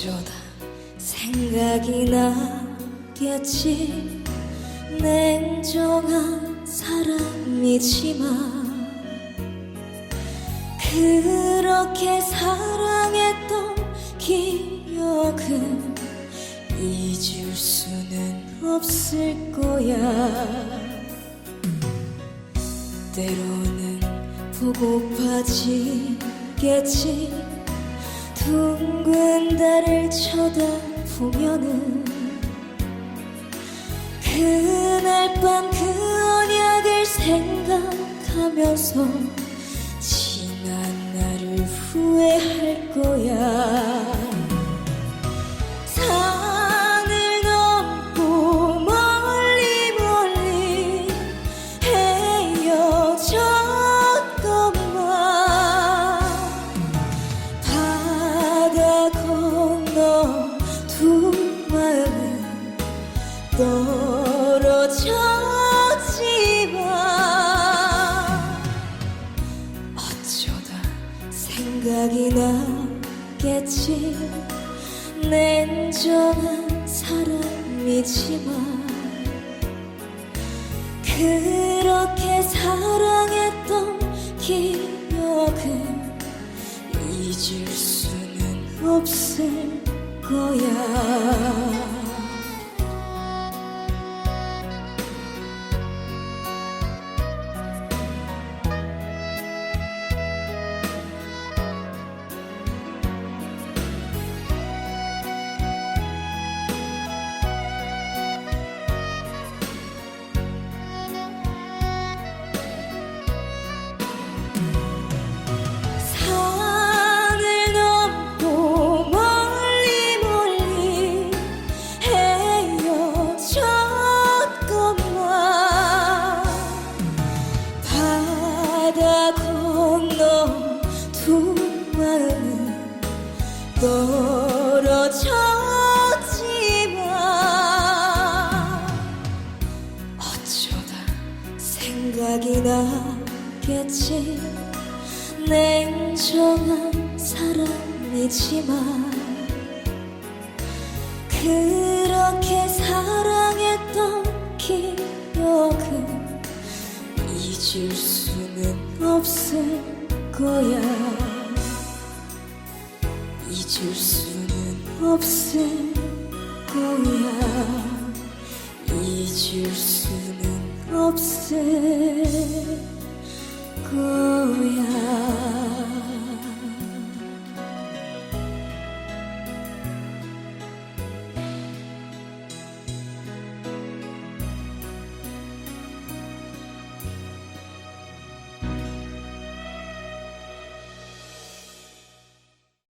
어쩌다 생각이 나겠지? 냉정한 사람이지만 그렇게 사랑했던 기억은 잊을 수는 없을 거야. 때로는 보고파지겠지 둥근 달을 쳐다보면은 그날 밤 그 언약을 생각하면서 떨어졌지만 어쩌다 생각이 나겠지 냉정한 사람이지만 그렇게 사랑했던 기억은 잊을 수는 없을 거야. 떨어졌지만 어쩌다 생각이 나겠지? 냉정한 사람이지만 그렇게 사랑했던 기억은 잊을 수는 없을 거야 잊을 수는 없을 거야. 잊을 수는 없을 거야